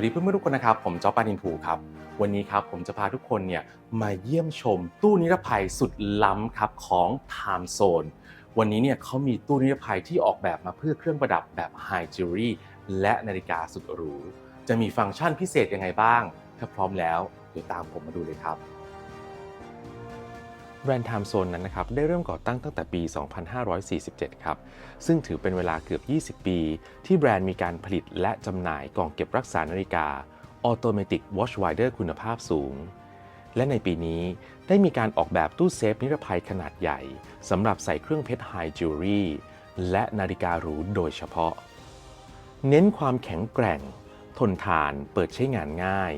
วัสดีเพื่อนๆทุกคนนะครับ ผมจอปานินทูครับ วันนี้ครับผมจะพาทุกคนเนี่ยมาเยี่ยมชมตู้นิรภัยสุดล้ำครับของ Time Zone วันนี้เนี่ยเขามีตู้นิรภัยที่ออกแบบมาเพื่อเครื่องประดับแบบ High Jewelry และนาฬิกาสุดหรู จะมีฟังก์ชันพิเศษยังไงบ้าง ถ้าพร้อมแล้วเดี๋ยวตามผมมาดูเลยครับ แบรนด์ Time Zone นั้นนะครับได้เริ่มก่อตั้งตั้งแต่ปี 2547 ครับ ซึ่งถือเป็นเวลาเกือบ 20 ปี ที่แบรนด์มีการผลิตและจำหน่ายกล่องเก็บรักษานาฬิกา Automatic Watch Winder คุณภาพสูง และในปีนี้ได้มีการออกแบบตู้เซฟนิรภัยขนาดใหญ่สำหรับใส่เครื่องเพชร High Jewelry และนาฬิกาหรูโดยเฉพาะ เน้นความแข็งแกร่ง ทนทาน เปิดใช้งานง่าย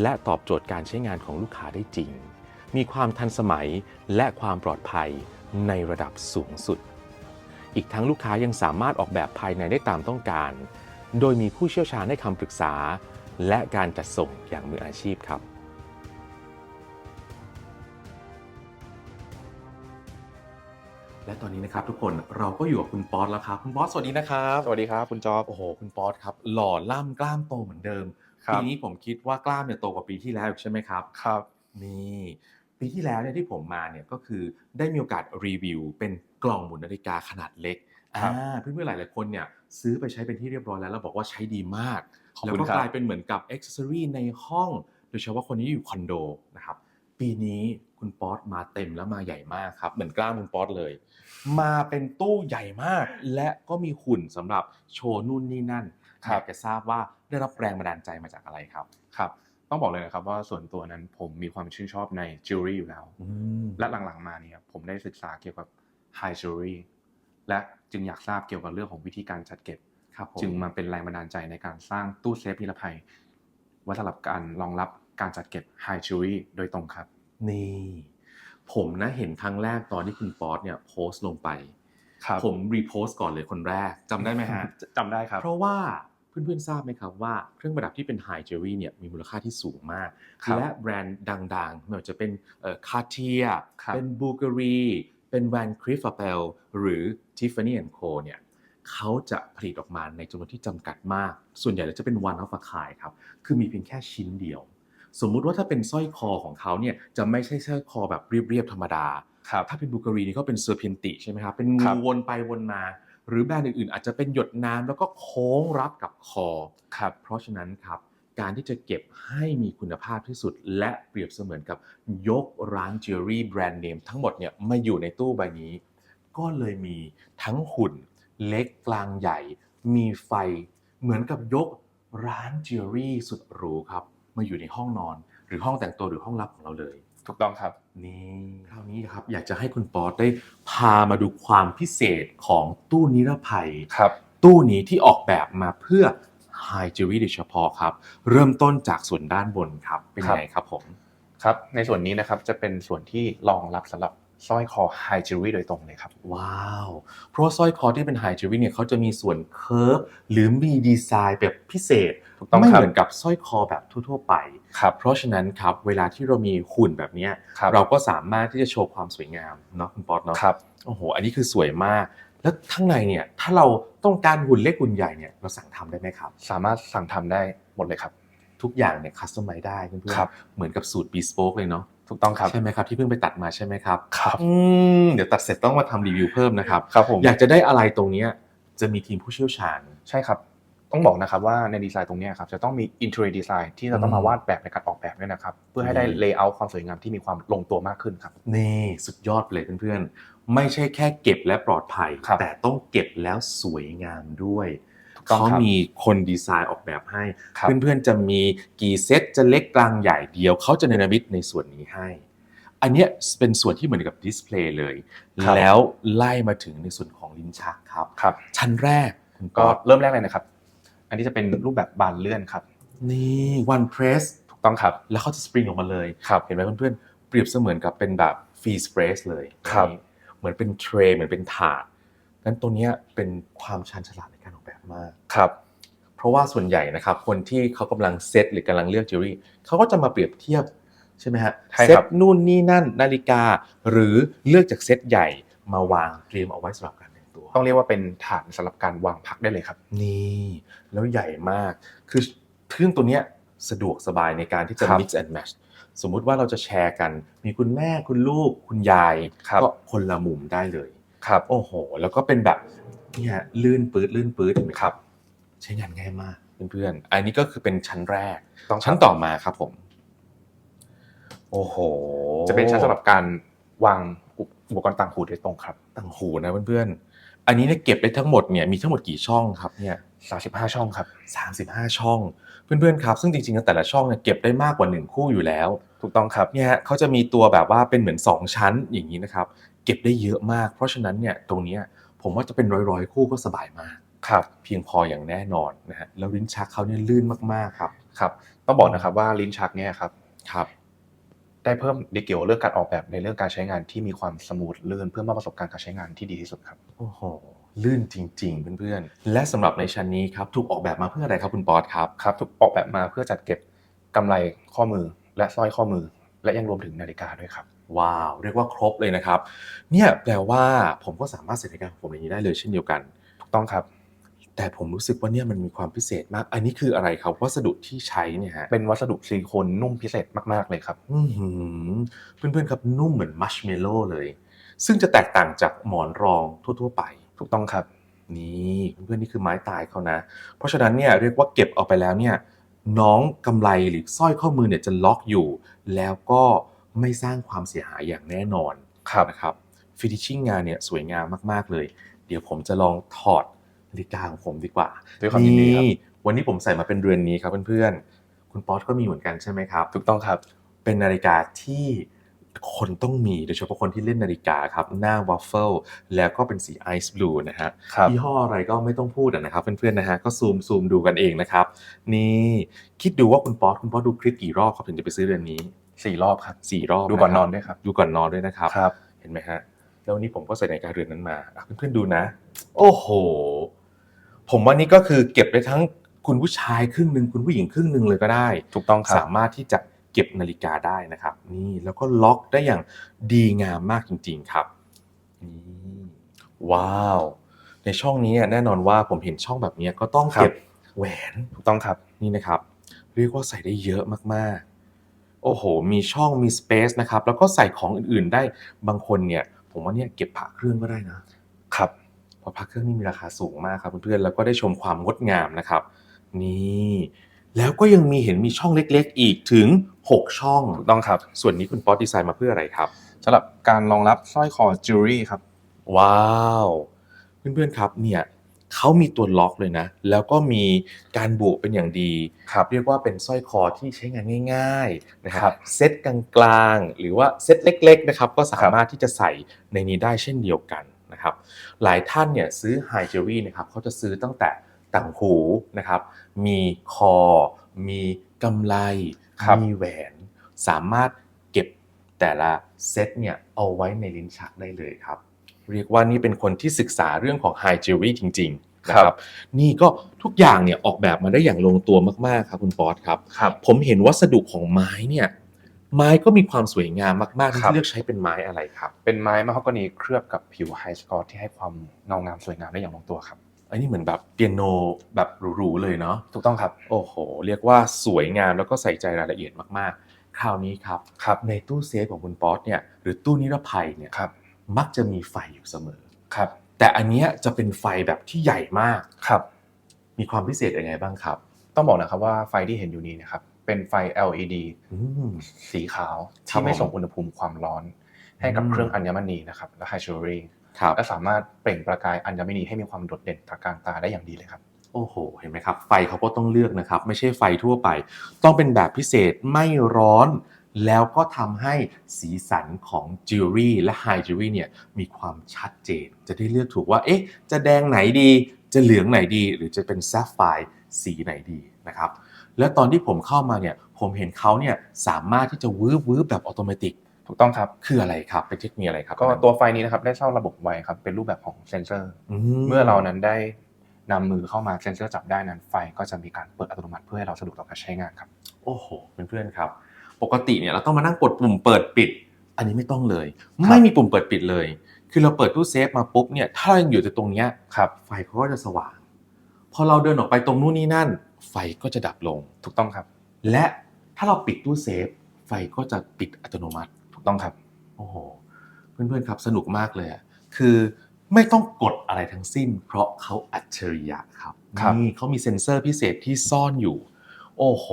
และตอบโจทย์การใช้งานของลูกค้าได้จริง มีความทันสมัยและความปลอดภัยในระดับสูงสุด อีกทั้งลูกค้ายังสามารถออกแบบภายในได้ตามต้องการ โดยมีผู้เชี่ยวชาญให้คำปรึกษา และการจัดส่งอย่างมืออาชีพครับและตอนนี้นะครับทุกคนเราก็อยู่กับคุณป๊อตแล้วครับคุณป๊อตสวัสดีนะครับสวัสดีครับคุณจอบโอ้โหคุณป๊อตครับหล่อล่ำกล้ามโตเหมือนเดิมครับปีนี้ผมคิดว่ากล้ามเนี่ยโตกว่าปีที่แล้วอีกใช่ไหมครับครับนี่ ปีที่แล้วเนี่ยที่ผมมาเนี่ยก็คือได้มีโอกาสรีวิว เป็นกล่องหมุนนาฬิกาขนาดเล็กครับอ่าเพื่อนๆหลายๆคนเนี่ยซื้อไปใช้เป็นที่เรียบร้อยแล้วแล้วบอกว่าใช้ดีมากขอบแล้วคุณก็ครับกลายเป็นเหมือนกับอ็อกซ์ s ซอรีในห้อง โดยเฉพาะคนที่อยู่คอนโดนะครับปีนี้คุณป๊อตมาเต็มแล้วมาใหญ่มากครับ เหมือนกล้ามคุณป๊อตเลย มาเป็นตู้ใหญ่มาก และก็มีหุ่นสำหรับโชว์นู่นนี่นั่นครับอยากจะทราบว่าได้รับแรงบันดาลใจมาจากอะไรครับครับ ต้องบอกเลยนะครับว่าส่วนตัวนั้นผมมีความชื่นชอบในจิวเวลรี่อยู่แล้วอืมและหลังๆมาเนี่ยผมได้ศึกษาเกี่ยวกับไฮจิวเวลรี่และจึงอยากทราบเกี่ยวกับเรื่องของวิธีการจัดเก็บครับผมจึงมาเป็นแรงบันดาลใจในการสร้างตู้เซฟนิรภัยไว้สำหรับการรองรับการจัดเก็บไฮจิวเวลรี่โดยตรงครับ นี่ ผมนะเห็นครั้งแรกตอนที่คุณป๊อตเนี่ยโพสต์ลงไปครับผมรีโพสต์ก่อนเลยคนแรกจำได้ไหมฮะจำได้ครับ เพราะว่า เพื่อนๆทราบไหมครับว่าเครื่องประดับที่เป็นไฮจิวเวลรี่เนี่ยมีมูลค่าที่สูงมากครับและแบรนด์ดังๆไม่ว่าจะเป็นคาเทียครับเป็นบูการีเป็นแวนคริฟเปลหรือ Tiffany Co เนี่ยเขาจะผลิตออกมาในจำนวนที่จำกัดมาก ส่วนใหญ่แล้วจะเป็น one of a kind ครับ คือมีเพียงแค่ชิ้นเดียว สมมุติว่าถ้าเป็นสร้อยคอของเขาเนี่ยจะไม่ใช่สร้อยคอแบบเรียบๆธรรมดาครับถ้าเป็นบูการีนี่ก็เป็นเซอร์เพนติใช่ไหมครับ เป็นครังูบวนไปวนมา หรือแบรนด์อื่นๆ อาจจะเป็นหยดน้ำแล้วก็โค้งรับกับคอครับเพราะฉะนั้นครับการที่จะเก็บให้มีคุณภาพที่สุด และเปรียบเสมือนกับยกร้านจิวเวลรี่แบรนด์เนมทั้งหมดเนี่ยมาอยู่ในตู้ใบนี้ ก็เลยมีทั้งหุ่นเล็กกลางใหญ่ มีไฟเหมือนกับยกร้านจิวเวลรี่สุดหรูครับ มาอยู่ในห้องนอน หรือห้องแต่งตัวหรือห้องลับของเราเลย ถูกต้องครับ นี่คราวนี้ครับอยากจะให้คุณป๊อตได้พามาดูความพิเศษของตู้นิรภัย ครับ ตู้นี้ที่ออกแบบมาเพื่อ High Jewelry โดยเฉพาะครับ เริ่มต้นจากส่วนด้านบนครับ เป็นยังไงครับผม ครับ ในส่วนนี้นะครับจะเป็นส่วนที่รองรับสำหรับสร้อยคอไฮจิวเวลรี่โดยตรงเลยครับ ว้าว เพราะว่าสร้อยคอที่เป็น High Jewelry เนี่ยเขาจะมีส่วนเคิร์ฟหรือมีดีไซน์แบบพิเศษถูกต้องไม่ครับเหมือนกับสร้อยคอแบบทั่ว ๆ ไป ครับเพราะฉะนั้นครับเวลาที่เรามีหุ่นแบบเนี้ยครับเราก็สามารถที่จะโชว์ความสวยงามเนาะคุณป๊อตเนาะครับโอ้โห อันนี้คือสวยมาก แล้วข้างในเนี่ยถ้าเราต้องการหุ่นเล็กหุ่นใหญ่เนี่ยเราสั่งทำได้ไหมครับ สามารถสั่งทำได้หมดเลยครับ ทุกอย่างเนี่ยคัสตอมไมได้เพื่อนๆครับเหมือนกับสูตร bespoke เลยเนาะถูกต้องครับใช่ไหมครับที่เพิ่งไปตัดมาใช่ไหมครับครับอืมเดี๋ยวตัดเสร็จต้องมาทำรีวิวเพิ่มนะครับครับผมอยากจะได้อะไรตรงเนี้ยจะมีทีมผู้เชี่ยวชาญใช่ครับ ต้องบอกนะครับว่าในดีไซน์ตรงเนี้ยครับจะต้องมี interior design ที่จะต้องมาวาดแบบในการออกแบบด้วยนะครับ เพื่อให้ได้อืม layout ความสวยงามที่มีความลงตัวมากขึ้นครับ นี่สุดยอดไปเลยเพื่อนๆ ไม่ใช่แค่เก็บและปลอดภัยครับแต่ต้องเก็บแล้วสวยงามด้วยถูกต้องเขาครับมีคนดีไซน์ออกแบบให้ครับเพื่อนๆจะมีกี่เซตจะเล็กกลางใหญ่เดียวเขาจะเนรมิตในส่วนนี้ให้ อันเนี้ยเป็นส่วนที่เหมือนกับดิสเพลย์เลยครับแล้วไล่มาถึงในส่วนของลิ้นชักครับครับชั้นแรกคุณก็ก็เริ่มแรกเลยนะครับ อันนี้จะเป็นรูปแบบบานเลื่อนครับ นี่ one press ถูกต้องครับ แล้วเขาจะสปริงออกมาเลยครับเห็นไหมเพื่อนๆ เปรียบเสมือนกับเป็นแบบฟรีสเปรสเลยครับนี่เหมือนเป็นเทรย์เหมือนเป็นถาดนั้นตัวเนี้ยเป็นความชันฉลาดในการออกแบบมากครับเพราะว่าส่วนใหญ่นะครับคนที่เขากำลังเซตหรือกำลังเลือกจิวเวลรี่เขาก็จะมาเปรียบเทียบใช่ไหมฮะใช่เซครัตบนู่นนี่นั่นนาฬิกา หรือเลือกจากเซตใหญ่มาวางเตรียมเอาไว้สำหรับการแต่งตัวต้องเรียกว่าเป็นฐานสำหรับการวางพักได้เลยครับ นี่แล้วใหญ่มาก คือเครื่องตัวเนี้ยสะดวกสบายในการที่จะ ครับ mix and match สมมุติว่าเราจะแชร์กัน มีคุณแม่คุณลูกคุณยาย ครับ ก็คนละมุมได้เลย ครับ โอ้โห แล้วก็เป็นแบบเนี่ยลื่นปื๊ดลื่นปื๊ดเห็นไหมครับ ใช้งานง่ายมากเพื่อนๆอันนี้ก็คือเป็นชั้นแรก ต้องชั้นต่อมาครับผม โอ้โหจะเป็นชั้นสำหรับการวางอุปกรณ์ต่างหูโดยตรงครับ ต่างหูนะเพื่อนๆ อันนี้เนี่ยเก็บได้ทั้งหมดเนี่ยมีทั้งหมดกี่ช่องครับเนี่ย35ช่องครับ35ช่อง เพื่อนๆครับซึ่งจริงๆแล้วแต่ละช่องเนี่ยเก็บได้มากกว่า1คู่อยู่แล้ว ถูกต้องครับเนี่ยฮะเขาจะมีตัวแบบว่าเป็นเหมือน2ชั้นอย่างนี้นะครับเก็บได้เยอะมาก เพราะฉะนั้นเนี่ยตรงเนี้ยผมว่าจะเป็นร้อยๆคู่ก็สบายมากครับเพียงพออย่างแน่นอนนะฮะแล้วลิ้นชักเขาเนี่ยลื่นมากๆครับครับต้องบอกนะครับว่าลิ้นชักเนี่ยครับครับ ได้เพิ่มดีเกี่ยวเรื่องการออกแบบในเรื่องการใช้งานที่มีความสมูทลื่นเพื่อมอบประสบการณ์การใช้งานที่ดีที่สุดครับโอ้โหลื่นจริง ๆ เพื่อนๆ และสำหรับในชั้นนี้ครับถูกออกแบบมาเพื่ออะไรครับคุณป๊อตครับครับถูกออกแบบมาเพื่อจัดเก็บกำไรข้อมือและสร้อยข้อมือ และยังรวมถึงนาฬิกาด้วยครับว้าว เรียกว่าครบเลยนะครับ เนี่ยแปลว่าผมก็สามารถใส่นาฬิกาของผมอย่างนี้ได้เลยเช่นเดียวกัน ถูกต้องครับ แต่ผมรู้สึกว่าเนี่ยมันมีความพิเศษมาก อันนี้คืออะไรครับวัสดุที่ใช้เนี่ยฮะเป็นวัสดุซิลิโคนนุ่มพิเศษมากๆเลยครับอื้อหือเพื่อนๆครับนุ่มเหมือนมัชเมลโล่เลย ซึ่งจะแตกต่างจากหมอนรองทั่วๆไป ถูกต้องครับ นี่เพื่อนๆนี่คือไม้ตายเขานะ เพราะฉะนั้นเนี่ยเรียกว่าเก็บเอาไปแล้วเนี่ยน้องกำไรหรือสร้อยข้อมือเนี่ยจะล็อกอยู่ แล้วก็ไม่สร้างความเสียหายอย่างแน่นอนครับนะครับฟินิชชิ่งงานเนี่ยสวยงามมากๆเลย เดี๋ยวผมจะลองถอด นาฬิกาของผมดีกว่าด้วยความยินดีครับวันนี้ผมใส่มาเป็นเรือนนี้ครับเพื่อนๆคุณป๊อตก็มีเหมือนกันใช่ไหมครับ ถูกต้องครับเป็นนาฬิกาที่คนต้องมีโดยเฉพาะคนที่เล่นนาฬิกาครับหน้าวัฟเฟิลแล้วก็เป็นสีไอซ์บลูนะฮะครับยี่ห้ออะไรก็ไม่ต้องพูดอะนะครับเพื่อนๆนะฮะก็ซูมซูมดูกันเองนะครับนี่คิดดูว่าคุณป๊อตคุณป๊อตดูคลิปกี่รอบครับถึงจะไปซื้อเรือนนี้สี่รอบครับสี่รอบดูก่อนะคนรัอบนด้วยครับดูก่อนนอนด้วยนะครับครับเห็นไหมฮะแล้ววันนี้ผมก็ใส่นาฬิกาเรือนนั้นมาอะเพื่อนๆดูนะ โอ้โห ผมว่านี่ก็คือเก็บได้ทั้งคุณผู้ชายครึ่งหนึ่งคุณผู้หญิงครึ่งหนึ่งเลยก็ได้ ถูกต้องครับ สามารถที่จะเก็บนาฬิกาได้นะครับ นี่แล้วก็ล็อกได้อย่างดีงามมากจริงๆครับนี่ว้าว ในช่องนี้แน่นอนว่าผมเห็นช่องแบบนี้ก็ต้องเก็บแหวนถูกต้องครับ นี่นะครับ เรียกว่าใส่ได้เยอะมากๆ โอ้โห มีช่องมีสเปซนะครับ แล้วก็ใส่ของอื่นๆได้บางคนเนี่ย ผมว่าเนี่ยเก็บผักเครื่องก็ได้นะครับ เพราะผักเครื่องนี่มีราคาสูงมากครับเพื่อนๆแล้วก็ได้ชมความงดงามนะครับ นี่แล้วก็ยังมีเห็นมีช่องเล็กๆ อีกถึง 6 ช่องถูกต้องครับ ส่วนนี้คุณป๊อตดีไซน์มาเพื่ออะไรครับสำหรับการรองรับสร้อยคอจิวเวลรี่ครับ ว้าวเพื่อนๆครับเนี่ยเขามีตัวล็อกเลยนะ แล้วก็มีการบุเป็นอย่างดีครับเรียกว่าเป็นสร้อยคอที่ใช้งานง่ายๆนะคครัรับบเซตกลางๆ หรือว่าเซตเล็ก ๆ นะครับ ก็สามารถที่จะใส่ในนี้ได้เช่นเดียวกัน นะครับ หลายท่านเนี่ยซื้อไฮเจอรี่นะครับเขาจะซื้อตั้งแต่ต่างหูนะครับ มีคอ มีกำไลครับมีแหวน สามารถเก็บแต่ละเซตเนี่ยเอาไว้ในลิ้นชักได้เลยครับ เรียกว่านี่เป็นคนที่ศึกษาเรื่องของไฮเจอรี่จริงๆนะครับนี่ก็ทุกอย่างเนี่ยออกแบบมาได้อย่างลงตัวมากๆครับคุณป๊อตครับครับผมเห็นวัสดุของไม้เนี่ย ไม้ก็มีความสวยงามมากๆครับที่เลือกใช้เป็นไม้อะไรครับ เป็นไม้มะฮอกกานีเคลือบกับผิวไฮสกอร์ที่ให้ความเงางามสวยงามได้อย่างลงตัวครับอันนี้เหมือนแบบเปียโนแบบหรูๆเลยเนาะถูกต้องครับ โอ้โห เรียกว่าสวยงามแล้วก็ใส่ใจรายละเอียดมากๆ คราวนี้ครับครับในตู้เซฟของคุณป๊อตเนี่ยหรือตู้นิรภัยเนี่ยครับมักจะมีไฟอยู่เสมอครับ แต่อันเนี้ยจะเป็นไฟแบบที่ใหญ่มากครับ มีความพิเศษยังไงบ้างครับ ต้องบอกนะครับว่าไฟที่เห็นอยู่นี้นะครับ เป็นไฟ LED อืมสีขาวครับที่ไม่ผมส่งอุณหภูมิความร้อน ให้กับอืมเครื่องอัญมณีนะครับและไฮจิวเวลรี่ครับและสามารถเปล่งประกายอัญมณีให้มีความโดดเด่นตระการตาได้อย่างดีเลยครับโอ้โห เห็นไหมครับ ไฟเขาก็ต้องเลือกนะครับ ไม่ใช่ไฟทั่วไป ต้องเป็นแบบพิเศษไม่ร้อน แล้วก็ทำให้สีสันของจิวเวลรี่และไฮจิวเวลรี่เนี่ยมีความชัดเจน จะได้เลือกถูกว่า เอ๊ะ จะแดงไหนดี จะเหลืองไหนดี หรือจะเป็นแซฟไฟร์สีไหนดีนะครับ แล้วตอนที่ผมเข้ามาเนี่ยผมเห็นเขาเนี่ยสามารถที่จะวืบวืบแบบอัตโนมัติถูกต้องครับ คืออะไรครับ เป็นเทคนิคอะไรครับ ก็ตัวไฟนี้นะครับได้เช่าระบบไว้ครับ เป็นรูปแบบของเซนเซอร์ เมื่อเรานั้นได้นำมือเข้ามาเซนเซอร์จับได้นั้น ไฟก็จะมีการเปิดอัตโนมัติเพื่อให้เราสะดวกต่อการใช้งานครับ โอ้โหเพื่อนๆครับ ปกติเนี่ยเราต้องมานั่งกดปุ่มเปิดปิด อันนี้ไม่ต้องเลยครับไม่มีปุ่มเปิดปิดเลย คือเราเปิดตู้เซฟมาปุ๊บเนี่ย ถ้าเรายังอยู่แต่ตรงเนี้ยครับ ไฟเขาก็จะสว่าง พอเราเดินออกไปตรงนู้นนี่นั่น ไฟก็จะดับลง ถูกต้องครับ และถ้าเราปิดตู้เซฟ ไฟก็จะปิดอัตโนมัติ ถูกต้องครับ โอ้โห เพื่อนๆครับสนุกมากเลยอะคือไม่ต้องกดอะไรทั้งสิ้น เพราะเขาอัจฉริยะครับครับนี่เขามีเซ็นเซอร์พิเศษที่ซ่อนอยู่ โอ้โห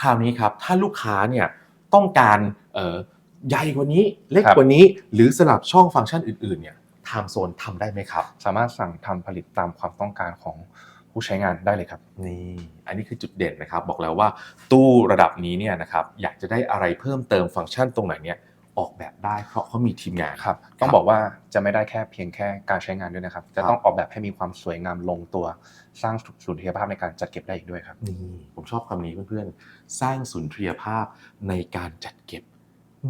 คราวนี้ครับ ถ้าลูกค้าเนี่ยต้องการเอ่อใหญ่กว่านี้เล็กกว่านี้ หรือสลับช่องฟังก์ชันอื่นๆเนี่ยไทม์โซนทำได้ไหมครับ สามารถสั่งทำผลิตตามความต้องการของ ผู้ใช้งานได้เลยครับนี่อันนี้คือจุดเด่นนะครับ บอกแล้วว่าตู้ระดับนี้เนี่ยนะครับอยากจะได้อะไรเพิ่มเติมฟังก์ชันตรงไหนเนี่ยออกแบบได้เพราะเขามีทีมงานครับ ต้องบอกว่าจะไม่ได้แค่เพียงแค่การใช้งานด้วยนะครับ จะต้องออกแบบให้มีความสวยงามลงตัว สร้างสุนทรียภาพในการจัดเก็บได้อีกด้วยครับนี่ผมชอบคำนี้เพื่อนๆ สร้างสุนทรียภาพในการจัดเก็บ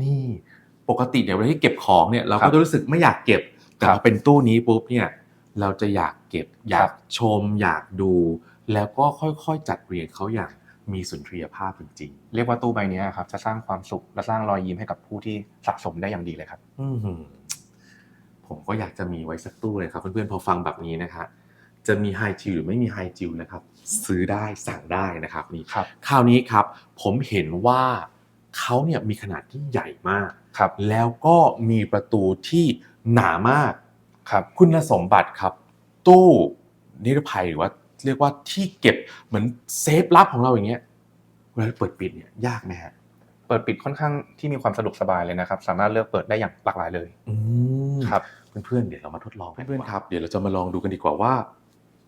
นี่ปกติเนี่ยเวลาที่เก็บของเนี่ยเราครัก็บจะรู้สึกไม่อยากเก็บ แต่ครัพอบเป็นตู้นี้ปุ๊บเนี่ย เราจะอยากเก็บ อยากชม อยากดู แล้วก็ค่อยๆ จัดเรียงเขาอย่างมีสุนทรียภาพจริงเรียกว่าตู้ใบนี้ครับ จะสร้างความสุขและสร้างรอยยิ้มให้กับผู้ที่สะสมได้อย่างดีเลยครับๆอื้อหือผมก็อยากจะมีไว้สักตู้เลยครับ เพื่อนๆพอฟังแบบนี้นะคะจะมีไฮจิวหรือไม่มีไฮจิวนะครับ ซื้อได้สั่งได้นะครับนี่ครับคราวนี้ครับ ผมเห็นว่าเขาเนี่ยมีขนาดที่ใหญ่มากครับ แล้วก็มีประตูที่หนามาก ครับคุณสมบัติครับ ตู้นิรภัยหรือว่าเรียกว่าที่เก็บเหมือนเซฟลับของเราอย่างเงี้ยเวลาเปิดปิดเนี่ยยากไหมฮะเปิดปิดค่อนข้างที่มีความสะดวกสบายเลยนะครับ สามารถเลือกเปิดได้อย่างหลากหลายเลยอืมครับเพื่อนๆเดี๋ยวเรามาทดลองเพื่อนๆครับ เดี๋ยวเราจะมาลองดูกันดีกว่าว่า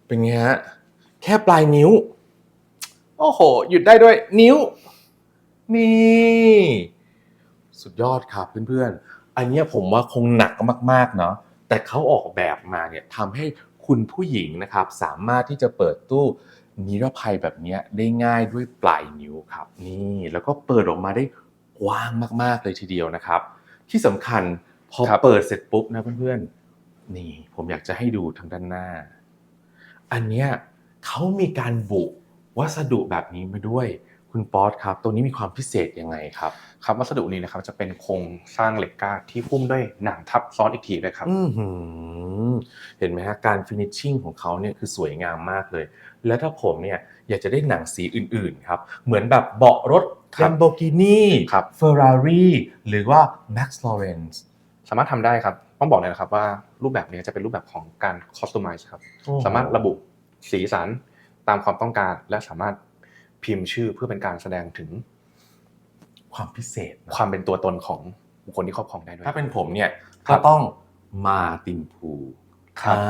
เป็นไงฮะแค่ปลายนิ้ว โอ้โห หยุดได้ด้วยนิ้ว นี่ สุดยอดครับเพื่อนๆอันเนี้ยผมว่าคงหนักมากๆเนาะ แต่เขาออกแบบมาเนี่ยทำให้คุณผู้หญิงนะครับสามารถที่จะเปิดตู้นิรภัยแบบนี้ได้ง่ายด้วยปลายนิ้วครับนี่แล้วก็เปิดออกมาได้กว้างมากๆเลยทีเดียวนะครับ ที่สำคัญพอเปิดเสร็จปุ๊บนะเพื่อนๆนี่ผมอยากจะให้ดูทางด้านหน้า อันเนี้ยเขามีการบุวัสดุแบบนี้มาด้วย คุณป๊อตครับ ตัวนี้มีความพิเศษยังไงครับ ครับวัสดุนี้นะครับจะเป็นโครงสร้างเหล็กกล้าที่หุ้มด้วยหนังทับซ้อนอีกทีด้วยครับอือหือเห็นไหมฮะการฟินิชชิ่งของเขาเนี่ยคือสวยงามมากเลย แล้วถ้าผมเนี่ยอยากจะได้หนังสีอื่นๆครับเหมือนแบบเบาะรถครับ Lamborghini ครับ Ferrari หรือว่า Max Lawrence สามารถทำได้ครับ ต้องบอกเลยนะครับว่ารูปแบบนี้จะเป็นรูปแบบของการคอสตูมไมซ์ครับ สามารถระบุสีสันตามความต้องการและสามารถ พิมพ์ชื่อเพื่อเป็นการแสดงถึงความพิเศษนะความเป็นตัวตนของบุคคลที่ครอบครองได้ด้วย ถ้าเป็นผมเนี่ยครัก็บต้องมาตินพูครับอ่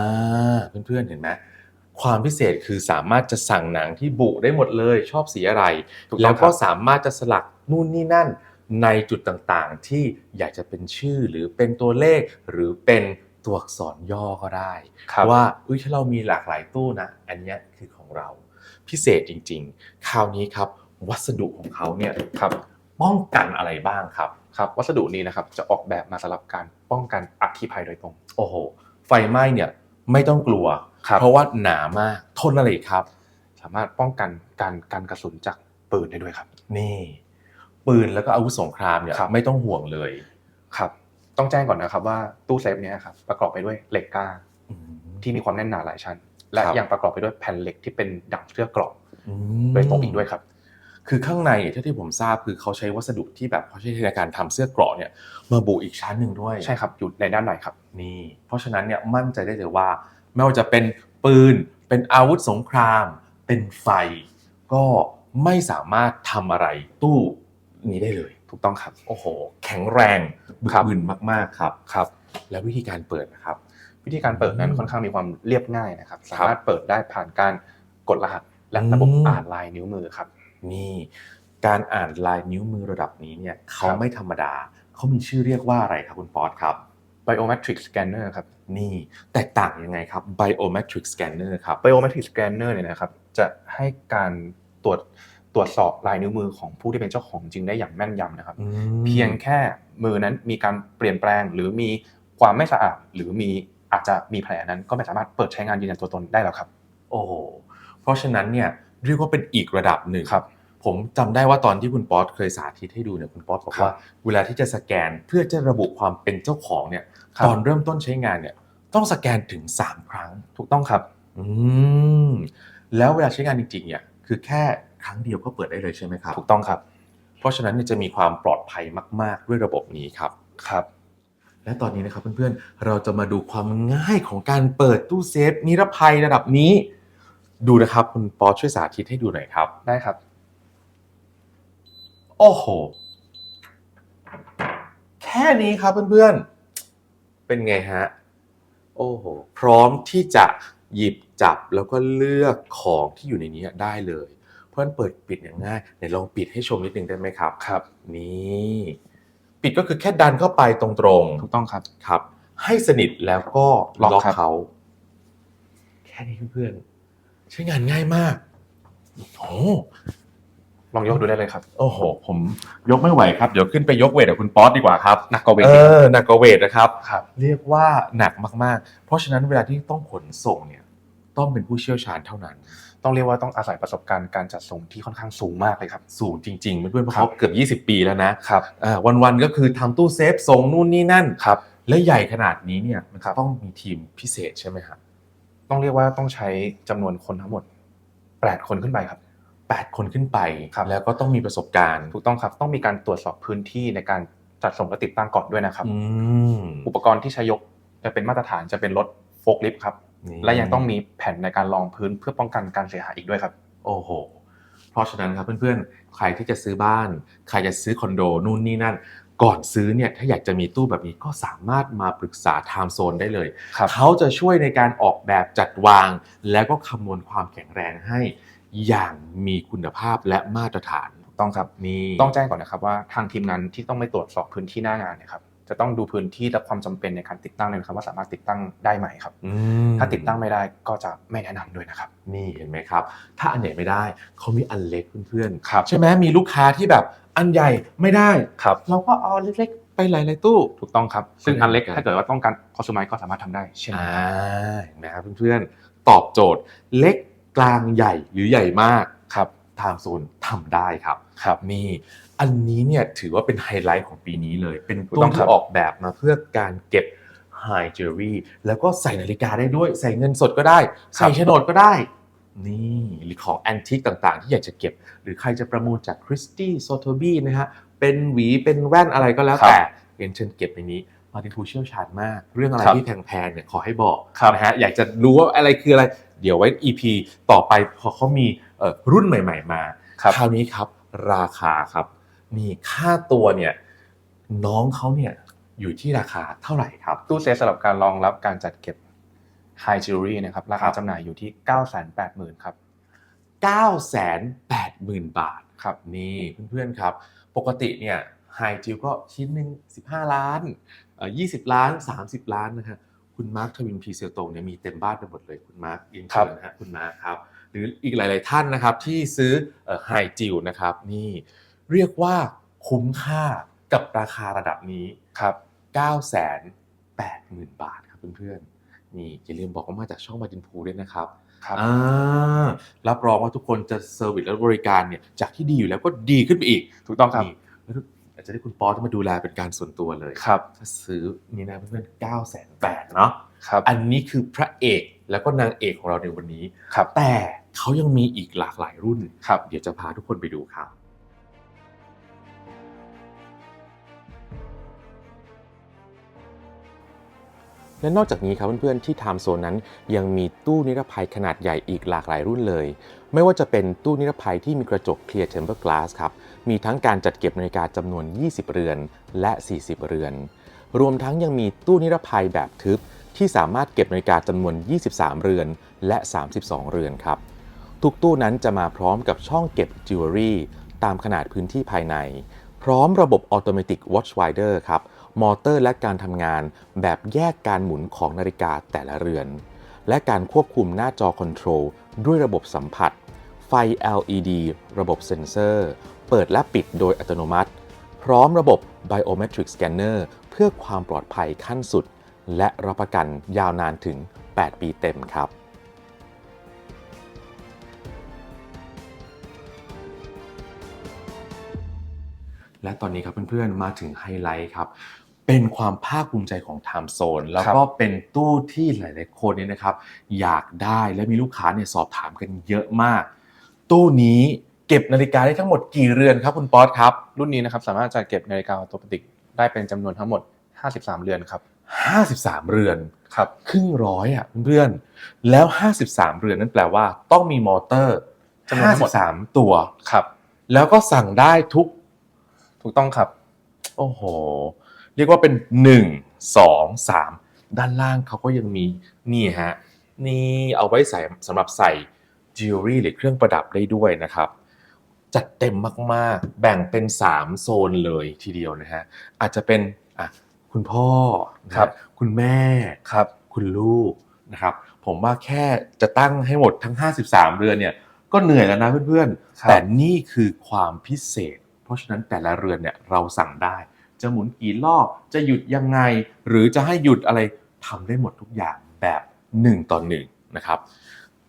าเพื่อนๆเห็นไหมความพิเศษคือสามารถจะสั่งหนังที่บุได้หมดเลย ชอบสีอะไรถูกต้แล้อวงคก็รับสามารถจะสลักนู่นนี่นั่นในจุดต่างๆ ที่อยากจะเป็นชื่อหรือเป็นตัวเลขหรือเป็นตัวอักษรย่อก็ได้ครับว่าอุ้ยถ้าเรามีหลากหลายตู้นะ อันเนี้ยคือของเรา พิเศษจริง ๆ คราวนี้ครับวัสดุของเขาเนี่ยครับป้องกันอะไรบ้างครับครับวัสดุนี้นะครับจะออกแบบมาสำหรับการป้องกันอัคคีภัยโดยตรง โอ้โห ไฟไหม้เนี่ยไม่ต้องกลัวครับเพราะว่าหนามากทนอะไรอีกครับ สามารถป้องกันการการกระสุนจากปืนได้ด้วยครับ นี่ ปืนแล้วก็อาวุธสงครามเนี่ยครับไม่ต้องห่วงเลยครับ ต้องแจ้งก่อนนะครับว่าตู้เซฟเนี้ครับประกอบไปด้วยเหล็กกล้าอืมที่มีความแน่นหนาหลายชั้น และครับยังประกอบไปด้วยแผ่นเหล็กที่เป็นดั่งเชือกเกราะอืมโดยตรงอีกด้วยครับ คือข้างในเท่าที่ผมทราบคือเขาใช้วัสดุที่แบบเขาใช้ในการทำเสื้อเกราะเนี่ยมาบุอีกชั้นหนึ่งด้วยใช่ครับอยู่ในด้านในครับนี่เพราะฉะนั้นเนี่ยมั่นใจได้เลยว่า ไม่ว่าจะเป็นปืน เป็นอาวุธสงคราม เป็นไฟ ก็ไม่สามารถทำอะไรตู้นี้ได้เลยถูกต้องครับ โอ้โห แข็งแรงบึกครับบึนมาก ๆ ครับครับ แล้ววิธีการเปิดนะครับ วิธีการเปิดนั้นอืมค่อนข้างมีความเรียบง่ายนะครับครับสามารถเปิดได้ผ่านการกดรหัสและระบบอืมอ่านลายนิ้วมือครับนี่การอ่านลายนิ้วมือระดับนี้เนี่ยเขาครับไม่ธรรมดาเขามีชื่อเรียกว่าอะไรครับคุณป๊อตครับ biometric scanner ครับนี่แตกต่างยังไงครับ biometric scanner ครับ biometric scanner เนี่ยนะครับจะให้การตรวจตรวจสอบลายนิ้วมือของผู้ที่เป็นเจ้าของจริงได้อย่างแม่นยำนะครับอืมเพียงแค่มือนั้นมีการเปลี่ยนแปลงหรือมีความไม่สะอาดหรือมี อาจจะมีแผลนั้นก็ไม่สามารถเปิดใช้งานยืนยันตัวตนได้แล้วครับ โอ้โหเพราะฉะนั้นเนี่ยเรียกว่าเป็นอีกระดับหนึ่งครับ ผมจำได้ว่าตอนที่คุณป๊อตเคยสาธิตให้ดูเนี่ยคุณป๊อตบอกครับว่าเวลาที่จะสแกนเพื่อจะระบุความเป็นเจ้าของเนี่ยครับตอนเริ่มต้นใช้งานเนี่ยต้องสแกนถึง 3 ครั้งถูกต้องครับอืมแล้วเวลาใช้งานจริงๆเนี่ยคือแค่ครั้งเดียวก็เปิดได้เลยใช่ไหมครับ ถูกต้องครับ เพราะฉะนั้นเนี่ยจะมีความปลอดภัยมาก ๆ ด้วยระบบนี้ครับครับ และตอนนี้นะครับเพื่อนๆ เราจะมาดูความง่ายของการเปิดตู้เซฟนิรภัยระดับนี้ ดูนะครับคุณปอช่วยสาธิตให้ดูหน่อยครับ ได้ครับ โอ้โห แค่นี้ครับเพื่อนๆ เป็นไงฮะ โอ้โห พร้อมที่จะหยิบจับแล้วก็เลือกของที่อยู่ในนี้ได้เลย เพราะฉะนั้นเปิดปิดอย่างง่ายไหนลองปิดให้ชมนิดนึงได้ไหมครับ ครับ นี่ ปิดก็คือแค่ดันเข้าไปตรงถูกต้องครับ ๆครับ ให้สนิทแล้วก็ล็อกล็อกครับ เขา แค่นี้เพื่อนๆใช้งานง่ายมากโอ้ลองยกดูได้เลยครับ โอ้โห ผมยกไม่ไหวครับ เดี๋ยวขึ้นไปยกเวทกับคุณป๊อตดีกว่าครับ หนักกว่าเวทเออีกครับอหนักกว่าเวทนะครับ ครับ เรียกว่าหนักมากๆ เพราะฉะนั้นเวลาที่ต้องขนส่งเนี่ย ต้องเป็นผู้เชี่ยวชาญเท่านั้น ต้องเรียกว่าต้องอาศัยประสบการณ์การจัดส่งที่ค่อนข้างสูงมากเลยครับ สูงจริงๆเพื่อนๆเพราะครับเขาเกือบ 20 ปีแล้วนะครับอ่าวันๆก็คือทำตู้เซฟส่งนู่นนี่นั่นครับและใหญ่ขนาดนี้เนี่ยมันครัจะบต้องมีทีมพิเศษใช่ไหมครับต้องเรียกว่าต้องใช้จำนวนคนทั้งหมด 8 คนขึ้นไปครับแปดคนขึ้นไปครับแล้วก็ต้องมีประสบการณ์ ถูกต้องครับ ต้องมีการตรวจสอบพื้นที่ในการจัดส่งและติดตั้งก่อนด้วยนะครับอืมอุปกรณ์ที่ใช้ยกจะเป็นมาตรฐานจะเป็นรถโฟล์คลิฟต์ครับนี่ และยังต้องมีแผ่นในการรองพื้นเพื่อป้องกันการเสียหายอีกด้วยครับ โอ้โห เพราะฉะนั้นครับเพื่อนๆ ใครที่จะซื้อบ้าน ใครจะซื้อคอนโดนู่นนี่นั่น ก่อนซื้อเนี่ยถ้าอยากจะมีตู้แบบนี้ก็สามารถมาปรึกษาไทม์โซนได้เลยครับเขาจะช่วยในการออกแบบจัดวาง แล้วก็คำนวณความแข็งแรงให้อย่างมีคุณภาพและมาตรฐานถูกต้องครับนี่ต้องแจ้งก่อนนะครับว่าทางทีมงานที่ต้องไปตรวจสอบพื้นที่หน้างานเนี่ยครับ จะต้องดูพื้นที่และความจำเป็นในการติดตั้งเลยนะครับว่าสามารถติดตั้งได้ไหมครับอืมถ้าติดตั้งไม่ได้ก็จะไม่แนะนำด้วยนะครับ นี่เห็นไหมครับ ถ้าอันใหญ่ไม่ได้เขามีอันเล็กเพื่อนๆครับใช่ไหมมีลูกค้าที่แบบอันใหญ่ไม่ได้ครับเราก็เอาอันเล็กๆไปหลายๆตู้ถูกต้องครับ ซึ่งอันเล็กครับถ้าเกิดว่าต้องการคอสตูมไมก็สามารถทำได้เช่นกันอ่าเห็นไหมครับเพื่อนๆตอบโจทย์เล็กกลางใหญ่หรือใหญ่มากครับไทม์โซนทำได้ครับครับนี่ อันนี้เนี่ยถือว่าเป็นไฮไลท์ของปีนี้เลย เป็นถูกตู้ต้องครัที่บออกแบบมาเพื่อการเก็บ High Jewelry แล้วก็ใส่นาฬิกาได้ด้วย ใส่เงินสดก็ได้ ใส่โฉนดก็ได้ นี่หรือของแอนทิคต่างๆ ที่อยากจะเก็บ หรือใครจะประมูลจากคริสตี้โซโทบีนะฮะเป็นหวีเป็นแว่นอะไรก็แล้วแต่เรียนเชิญเก็บในนี้มาเป็นผู้เชี่ยวชาญมาก เรื่องอะไรครับที่แพงๆเนี่ยขอให้บอกครับนะฮะอยากจะรู้ว่าอะไรคืออะไร เดี๋ยวไว้ EP ต่อไปพอเขามีเอ่อรุ่นใหม่ ๆ มาครับคราวนี้ครับราคาครับ นี่ค่าตัวเนี่ยน้องเขาเนี่ยอยู่ที่ราคาเท่าไหร่ครับ ตู้เซฟสำหรับการรองรับการจัดเก็บ High Jewelry นะครับราครัคาบจำหน่ายอยู่ที่ 980,000ครับ980,000 บาทครับนี่เพื่อนๆครับ ปกติเนี่ยไฮจิวก็ชิ้นหนึ่ง15 ล้านเอ่อ20 ล้าน 30 ล้านนะฮะคุณมาร์คทวินพีเซลโตเนี่ยมีเต็มบ้านไปหมดเลยคุณมาร์คยินครัเชิบญนะฮะคุณมาร์คครับ หรืออีกหลาย ๆ ท่านนะครับที่ซื้อไฮจิวนะครับนี่ เรียกว่าคุ้มค่ากับราคาระดับนี้ครับ 980,000 บาทครับเพื่อนๆ นี่อย่าลืมบอกว่ามาจากช่องมาดินพูด้วยนะครับครับอ่ารับรองว่าทุกคนจะเซอร์วิสและบริการเนี่ยจากที่ดีอยู่แล้วก็ดีขึ้นไปอีก ถูกต้องครับนี่แล้วอาจจะได้คุณป๊อตมาดูแลเป็นการส่วนตัวเลยครับถ้าซื้อนี่นะเพื่อนๆ9แสนแปดเนาะครับอันนี้คือพระเอกแล้วก็นางเอกของเราในวันนี้ครับแต่เขายังมีอีกหลากหลายรุ่นครับเดี๋ยวจะพาทุกคนไปดูครับ และนอกจากนี้ครับเพื่อนๆที่ไทม์โซนนั้น ยังมีตู้นิรภัยขนาดใหญ่อีกหลากหลายรุ่นเลย ไม่ว่าจะเป็นตู้นิรภัยที่มีกระจก Clear Temper Glass ครับ มีทั้งการจัดเก็บนาฬิกาจำนวน 20 เรือน และ 40 เรือน รวมทั้งยังมีตู้นิรภัยแบบทึบ ที่สามารถเก็บนาฬิกาจำนวน 23 เรือน และ 32 เรือนครับ ทุกตู้นั้นจะมาพร้อมกับช่องเก็บจิวเวลรี่ตามขนาดพื้นที่ภายใน พร้อมระบบ Automatic Watch Winder ครับ มอเตอร์และการทำงานแบบแยกการหมุนของนาฬิกาแต่ละเรือน และการควบคุมหน้าจอคอนโทรลด้วยระบบสัมผัส ไฟ LED ระบบเซ็นเซอร์ เปิดและปิดโดยอัตโนมัติ พร้อมระบบ Biometric Scanner เพื่อความปลอดภัยขั้นสุด และรับประกันยาวนานถึง 8 ปีเต็มครับและตอนนี้ครับเพื่อนๆ มาถึงไฮไลท์ครับ เป็นความภาคภูมิใจของ Time Zone แล้วก็เป็นตู้ที่หลาย ๆ คนเนี่ยนะครับ อยากได้และมีลูกค้าเนี่ยสอบถามกันเยอะมาก ตู้นี้เก็บนาฬิกาได้ทั้งหมดกี่เรือนครับคุณป๊อตครับ รุ่นนี้นะครับสามารถจัดเก็บนาฬิกาออโตเมติกได้เป็นจำนวนทั้งหมด 53 เรือนครับ53 เรือนครับครึ่งร้อยอะเพื่อนๆแล้ว 53 เรือนนั่นแปลว่า ต้องมีมอเตอร์จำนวนทั้งหมด53ตัวครับ แล้วก็สั่งได้ทุก ถูกต้องครับ โอ้โห เรียกว่าเป็นหนึ่งสองสามด้านล่างเขาก็ยังมีนี่ฮะนี่เอาไว้ใส่สำหรับใส่จิวเวลรี่หรือเครื่องประดับได้ด้วยนะครับ จัดเต็มมากๆ แบ่งเป็น 3 โซนเลยทีเดียวนะฮะอาจจะเป็นอะคุณพ่อนะฮะครับ คุณแม่ครับ คุณลูกนะครับ ผมว่าแค่จะตั้งให้หมดทั้ง 53 เรือนเนี่ยก็เหนื่อยแล้วนะเพื่อนครัๆบแต่นี่คือความพิเศษ เพราะฉะนั้นแต่ละเรือนเนี่ยเราสั่งได้ จะหมุนกี่รอบจะหยุดยังไง หรือจะให้หยุดอะไรทำได้หมดทุกอย่างแบบ 1ต่อ1นะครับ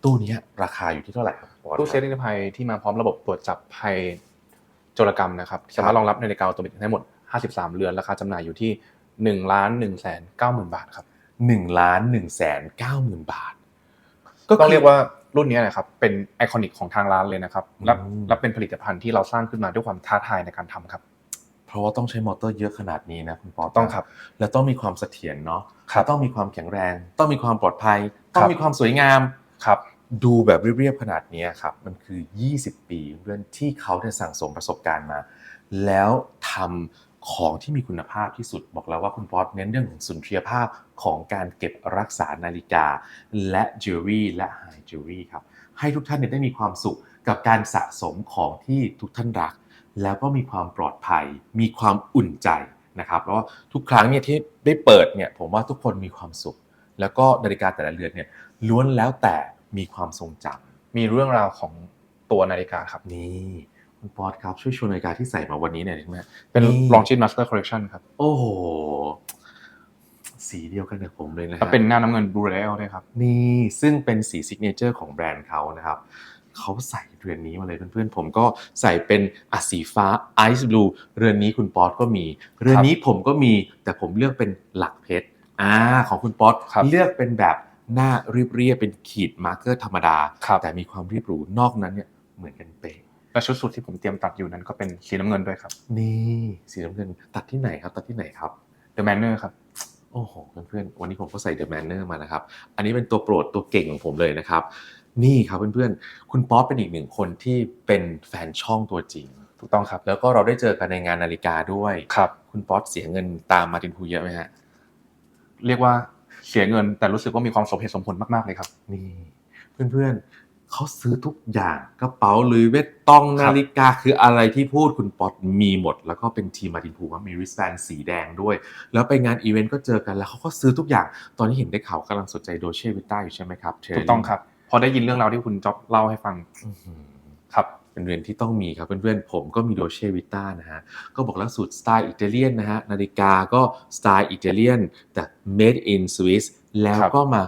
ตู้เนี้ยราคาอยู่ที่เท่าไหร่ครับบอสตู้เซฟนิรภัยที่มาพร้อมระบบตรวจจับภัยโจรกรรมนะครับสามารถรองรับนาฬิกาออโตเมติกได้หมด 53 เรือนราคาจำหน่ายอยู่ที่ 1 ล้าน1แสน9หมื่นบาทครับหนึ่งล้านหนึ่งแสนเก้าหมื่นบาทต้องเรียกว่ารุ่นนี้นะครับเป็นไอคอนิกของทางร้านเลยนะครับและอืมและเป็นผลิตภัณฑ์ที่เราสร้างขึ้นมาด้วยความท้าทายในการทำครับ เพราะว่าต้องใช้มอเตอร์เยอะขนาดนี้นะคุณปอต้องครับ แล้วต้องมีความเสถียรเนาะครับต้องมีความแข็งแรง ต้องมีความปลอดภัยครับต้องมีความสวยงามครับ ดูแบบเรียบๆขนาดนี้ครับ มันคือ 20 ปีเรื่องที่เขาได้สั่งสมประสบการณ์มา แล้วทำของที่มีคุณภาพที่สุดบอกแล้วว่าคุณป๊อตเน้นเรื่องของสุนทรียภาพของการเก็บรักษานาฬิกา และจิวเวลรี่และไฮจิวเวลรี่ครับให้ทุกท่านเนี่ยได้มีความสุขกับการสะสมของที่ทุกท่านรัก แล้วก็มีความปลอดภัย มีความอุ่นใจนะครับเพราะว่าทุกครั้งเนี่ยที่ได้เปิดเนี่ยผมว่าทุกคนมีความสุข แล้วก็นาฬิกาแต่ละเรือนเนี่ยล้วนแล้วแต่มีความทรงจำมีเรื่องราวของตัวนาฬิกาครับนี่คุณป๊อตครับช่วยโชว์นาฬิกาที่ใส่มาวันนี้หน่อยได้ไหมเป็นนี่ Longines Master Collection ครับโอ้โหสีเดียวกันกับผมเลยนะคและรับเป็นหน้าน้ำเงิน Blue Rail ด้วยครับนี่ซึ่งเป็นสีซิกเนเจอร์ของแบรนด์เขานะครับ เขาใส่เรือนนี้มาเลยเพื่อนๆ ผมก็ใส่เป็นอะสีฟ้า Ice Blue เรือนนี้คุณป๊อตก็มี เรือนนี้ผมก็มีแต่ผมเลือกเป็นหลักเพชรอ่าของคุณป๊อตครับเลือกเป็นแบบหน้าเรียบๆเป็นขีดมาร์กเกอร์ธรรมดาครับแต่มีความเรียบหรูนอกนั้นเนี่ยเหมือนกันเป๊ะและชุดสุดที่ผมเตรียมตัดอยู่นั้นก็เป็นสีน้ำเงินด้วยครับ นี่สีน้ำเงินตัดที่ไหนครับตัดที่ไหนครับ The Manner ครับโอ้โหเพื่อนๆวันนี้ผมก็ใส่ The Manner มานะครับ อันนี้เป็นตัวโปรดตัวเก่งของผมเลยนะครับ นี่ครับเพื่อนๆ คุณป๊อปเป็นอีกหนึ่งคนที่เป็นแฟนช่องตัวจริง ถูกต้องครับ แล้วก็เราได้เจอกันในงานนาฬิกาด้วยครับ คุณป๊อปเสียเงินตามมาตินพูเยอะไหมฮะ เรียกว่าเสียเงินแต่รู้สึกว่ามีความสมเหตุสมผลมากๆเลยครับ นี่เพื่อนๆเขาซื้อทุกอย่างกระเป๋าหรือเวทตองครับนาฬิกาคืออะไรที่พูดคุณป๊อตมีหมด แล้วก็เป็นทีมมาตินพูว่ามีริสแบนสีแดงด้วย แล้วไปงานอีเวนต์ก็เจอกันแล้วเขาก็ซื้อทุกอย่าง ตอนนี้เห็นได้ข่าวกำลังสนใจโดเช่วิต้าอยู่ใช่ไหมครับถูกต้องครับ พอได้ยินเรื่องราวที่คุณจ๊อบเล่าให้ฟังอื้อหือครับเป็นเรือนที่ต้องมีครับเพื่อนๆผมก็มีโดเช่วิต้านะฮะก็บอกแล้วสูตรสไตล์อิตาเลียนนะฮะนาฬิกาก็สไตล์อิตาเลียนแต่ made in Swiss แล้วครับก็มา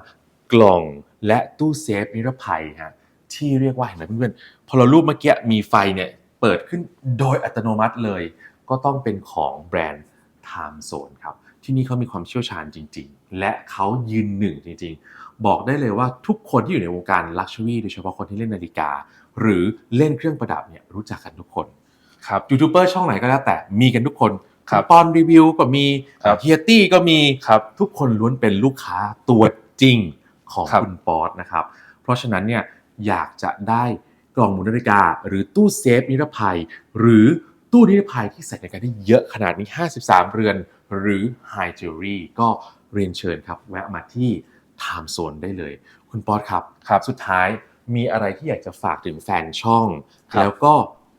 กล่องและตู้เซฟนิรภัยฮะที่เรียกว่าเห็นไหมเพื่อนๆพอเรารูปเมื่อกี้มีไฟเนี่ยเปิดขึ้นโดยอัตโนมัติเลย ก็ต้องเป็นของแบรนด์ Time Zone ครับที่นี่เขามีความเชี่ยวชาญจริง ๆ และเขายืนหนึ่งจริง ๆ บอกได้เลยว่าทุกคนที่อยู่ในวงการลักชัวรี่โดยเฉพาะคนที่เล่นนาฬิกา หรือเล่นเครื่องประดับเนี่ยรู้จักกันทุกคนครับยูทูบเบอร์ช่องไหนก็แล้วแต่มีกันทุกคนครับณปอนรีวิวก็มีครับเฮียตี้ก็มีครับทุกคนล้วนเป็นลูกค้าตัวจริงของครับคุณป๊อตนะครับ เพราะฉะนั้นเนี่ยอยากจะได้กล่องหมุนนาฬิกา หรือตู้เซฟนิรภัย หรือตู้นิรภัยที่ใส่นาฬิกาได้เยอะขนาดนี้ 53 เรือน หรือ High Jewelry ก็เรียนเชิญครับแวะมาที่ Time Zone ได้เลย คุณป๊อตครับครับ สุดท้ายมีอะไรที่อยากจะฝากถึงแฟนช่องครับแล้วก็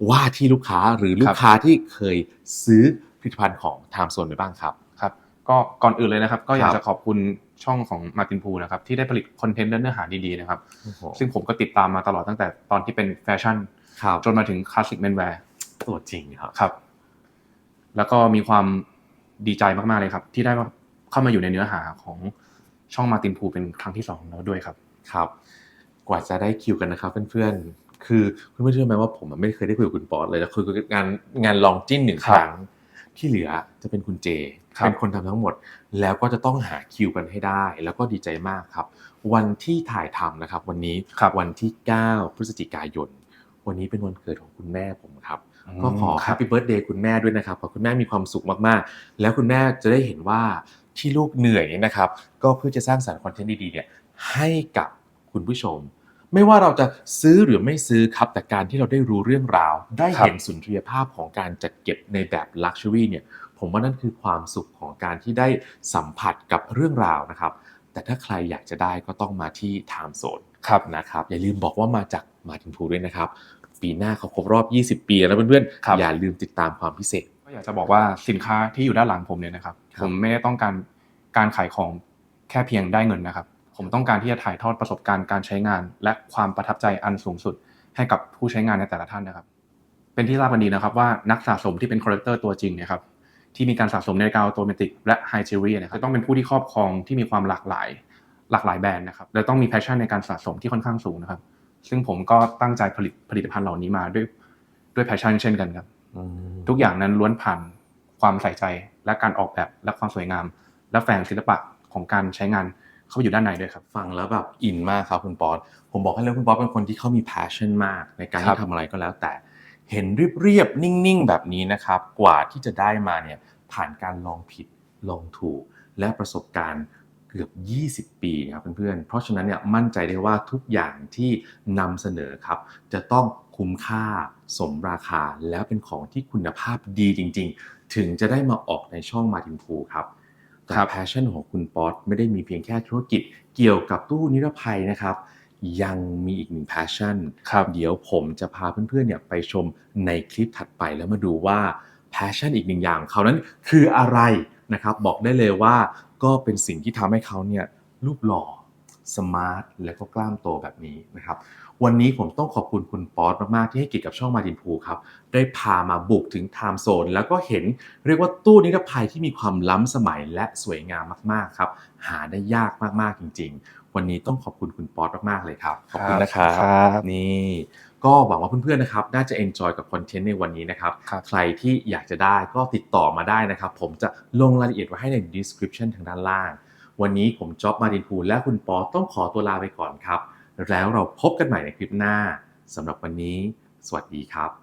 ว่าที่ลูกค้าหรือลูครักบค้าที่เคยซื้อผลิตภัณฑ์ของ Time Zone ไปบ้างครับครับก็ก่อนอื่นเลยนะครับ ก็อยากครับจะขอบคุณช่องของมาตินพูนะครับที่ได้ผลิตคอนเทนต์และเนื้อหาดีๆนะครับโอ้โหซึ่งผมก็ติดตามมาตลอดตั้งแต่ตอนที่เป็นแฟชั่นครับจนมาถึงคลาสสิกแมนแวร์ตัวจริงครับครับ แล้วก็มีความดีใจมากๆเลยครับ ที่ได้มาเข้ามาอยู่ในเนื้อหาของ ช่องมาตินพูเป็นครั้งที่สองแล้วด้วยครับครับ กว่าจะได้คิวกันนะครับเพื่อนๆคือเพื่อนๆเชื่อไหมว่าผมอะไม่เคยได้คุยกับคุณป๊อตเลยแล้วคุยกันงานงานลองจิ้นหนึ่งคครับรั้งที่เหลือจะเป็นคุณเจครับเป็นคนทำทั้งหมด แล้วก็จะต้องหาคิวกันให้ได้ แล้วก็ดีใจมากครับ วันที่ถ่ายทำนะครับ วันนี้ครับวันที่ 9 พฤศจิกายน วันนี้เป็นวันเกิดของคุณแม่ผมครับอืมก็ขอครับ Happy Birthday คุณแม่ด้วยนะครับขอคุณแม่มีความสุขมากๆ แล้วคุณแม่จะได้เห็นว่า ที่ลูกเหนื่อยเนี่ยนะครับ ก็เพื่อจะสร้างสรรค์คอนเทนต์ดีๆเนี่ยให้กับคุณผู้ชม ไม่ว่าเราจะซื้อหรือไม่ซื้อครับ แต่การที่เราได้รู้เรื่องราว ได้เห็นสุนทรียภาพของการจัดเก็บในแบบ Luxury เนี่ยผมว่านั่นคือความสุขของการที่ได้สัมผัสกับเรื่องราวนะครับ แต่ถ้าใครอยากจะได้ก็ต้องมาที่ Time Zone ครับนะครับ อย่าลืมบอกว่ามาจากมาถึงภูด้วยนะครับ ปีหน้าเขาครบรอบ 20 ปีแล้วเพื่อนครับๆอย่าลืมติดตามความพิเศษ ก็อยากจะบอกว่าสินค้าที่อยู่ด้านหลังผมเนี่ยนะครับครับ ผมไม่ได้ต้องการการขายของแค่เพียงได้เงินนะครับ ผมต้องการที่จะถ่ายทอดประสบการณ์การใช้งาน และความประทับใจอันสูงสุด ให้กับผู้ใช้งานในแต่ละท่านนะครับ เป็นที่ทราบกันดีนะครับว่านักสะสมที่เป็นคอลเลกเตอร์ตัวจริงเนะครับที่มีการสะสมนาฬิกาออโตเมติกและไฮจิวเวลรี่นะครับจะต้องเป็นผู้ที่ครอบครองที่มีความหลากหลาย หลากหลายแบรนด์นะครับและต้องมีแพชชั่นในการสะสมที่ค่อนข้างสูงนะครับ ซึ่งผมก็ตั้งใจผลิตผลิตภัณฑ์เหล่านี้มาด้วยด้วยแพชชั่นเช่นกันครับ ทุกอย่างนั้นล้วนผ่านความใส่ใจและการออกแบบและความสวยงาม และแฝงศิลปะของการใช้งานเข้าไปอยู่ด้านในด้วยครับฟังแล้วแบบอินมากครับคุณป๊อตผมบอกให้เลยคุณป๊อตเป็นคนที่เขามี passion มาก ในการครัที่บทำอะไรก็แล้วแต่ เห็นเรียบๆนิ่งๆ แบบนี้นะครับ กว่าที่จะได้มาเนี่ยผ่านการลองผิดลองถูก และประสบการณ์เกือบ 20 ปีนะครับเพื่อนๆ เพราะฉะนั้นเนี่ยมั่นใจได้ว่าทุกอย่างที่นำเสนอครับ จะต้อง คุ้มค่า สมราคา แล้วเป็นของที่คุณภาพดีจริง ๆ ถึงจะได้มาออกในช่องมาทินพูครับแต่ครับแพชชั่นของคุณป๊อตไม่ได้มีเพียงแค่ธุรกิจเกี่ยวกับตู้นิรภัยนะครับยังมีอีกหนึ่งแพชชั่นครับเดี๋ยวผมจะพาเพื่อนๆเนี่ยไปชมในคลิปถัดไปแล้วมาดูว่าแพชชั่นอีกหนึ่งอย่างของเขานั้นคืออะไรนะครับบอกได้เลยว่าก็เป็นสิ่งที่ทำให้เขาเนี่ยรูปหล่อ สมาร์ทและก็กล้ามโตแบบนี้นะครับ วันนี้ผมต้องขอบคุณคุณป๊อตมาก ๆ ที่ให้เกียรติกับช่องมาดินพูครับ ได้พามาบุกถึงไทม์โซนแล้วก็เห็นเรียกว่าตู้นิรภัยที่มีความล้ำสมัยและสวยงามมากๆครับ หาได้ยากมาก ๆ จริง ๆ วันนี้ต้องขอบคุณคุณป๊อตมาก ๆ เลยครับ ขอบคุณนะครับครับนี่ก็หวังว่าเพื่อนๆนะครับ น่าจะ enjoy กับคอนเทนต์ในวันนี้นะครับครับ ใครที่อยากจะได้ก็ติดต่อมาได้นะครับ ผมจะลงรายละเอียดไว้ให้ใน description ทางด้านล่าง วันนี้ผมจ๊อบมาดินพูและคุณปอต้องขอตัวลาไปก่อนครับ แล้วเราพบกันใหม่ในคลิปหน้าสำหรับวันนี้ สวัสดีครับ